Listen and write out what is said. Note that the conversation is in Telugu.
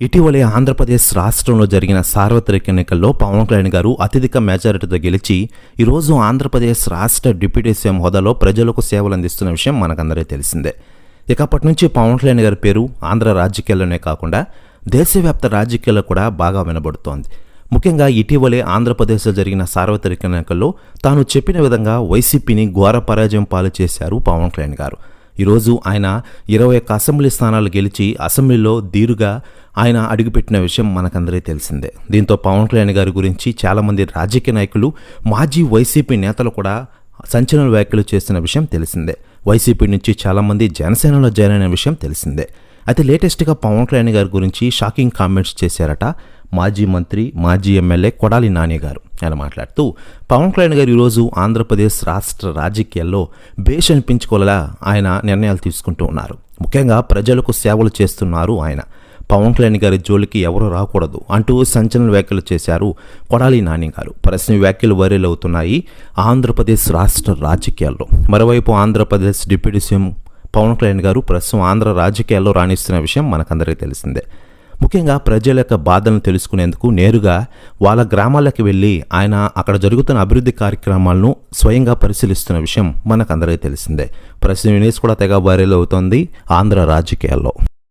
ఇటీవలే ఆంధ్రప్రదేశ్ రాష్ట్రంలో జరిగిన సార్వత్రిక ఎన్నికల్లో పవన్ కళ్యాణ్ గారు అత్యధిక మెజారిటీతో గెలిచి ఈరోజు ఆంధ్రప్రదేశ్ రాష్ట్ర డిప్యూటీ సీఎం హోదాలో ప్రజలకు సేవలు అందిస్తున్న విషయం మనకందరికీ తెలిసిందే. ఇక అప్పటి నుంచి పవన్ కళ్యాణ్ గారి పేరు ఆంధ్ర రాజకీయాల్లోనే కాకుండా దేశవ్యాప్త రాజకీయాల్లో కూడా బాగా వినబడుతోంది. ముఖ్యంగా ఇటీవలే ఆంధ్రప్రదేశ్లో జరిగిన సార్వత్రిక ఎన్నికల్లో తాను చెప్పిన విధంగా వైసీపీని ఘోర పరాజయం పాలు చేశారు పవన్ కళ్యాణ్ గారు. ఈరోజు ఆయన ఇరవై ఒక్క అసెంబ్లీ స్థానాలు గెలిచి అసెంబ్లీలో ధీరుగా ఆయన అడుగుపెట్టిన విషయం మనకందరికీ తెలిసిందే. దీంతో పవన్ కళ్యాణ్ గారి గురించి చాలామంది రాజకీయ నాయకులు మాజీ వైసీపీ నేతలు కూడా సంచలన వ్యాఖ్యలు చేస్తున్న విషయం తెలిసిందే. వైసీపీ నుంచి చాలామంది జనసేనలో జాయిన్ అయిన విషయం తెలిసిందే. అయితే లేటెస్ట్గా పవన్ కళ్యాణ్ గారి గురించి షాకింగ్ కామెంట్స్ చేశారట మాజీ మంత్రి మాజీ ఎమ్మెల్యే కొడాలి నాని గారు. ఆయన మాట్లాడుతూ పవన్ కళ్యాణ్ గారు ఈరోజు ఆంధ్రప్రదేశ్ రాష్ట్ర రాజకీయాల్లో బేష్ అనిపించుకోలేలా ఆయన నిర్ణయాలు తీసుకుంటూ ఉన్నారు. ముఖ్యంగా ప్రజలకు సేవలు చేస్తున్నారు ఆయన. పవన్ కళ్యాణ్ గారి జోలికి ఎవరు రాకూడదు అంటూ సంచలన వ్యాఖ్యలు చేశారు కొడాలి నాని గారు. ప్రశ్న వ్యాఖ్యలు వైరల్ అవుతున్నాయి ఆంధ్రప్రదేశ్ రాష్ట్ర రాజకీయాల్లో. మరోవైపు ఆంధ్రప్రదేశ్ డిప్యూటీ సీఎం పవన్ కళ్యాణ్ గారు ప్రస్తుతం ఆంధ్ర రాజకీయాల్లో రాణిస్తున్న విషయం మనకందరికీ తెలిసిందే. ముఖ్యంగా ప్రజల యొక్క బాధలను తెలుసుకునేందుకు నేరుగా వాళ్ళ గ్రామాలకు వెళ్ళి ఆయన అక్కడ జరుగుతున్న అభివృద్ధి కార్యక్రమాలను స్వయంగా పరిశీలిస్తున్న విషయం మనకందరికీ తెలిసిందే. ప్రస్తుతం న్యూస్ కూడా తెగ వైరల్ అవుతోంది ఆంధ్ర రాజకీయాల్లో.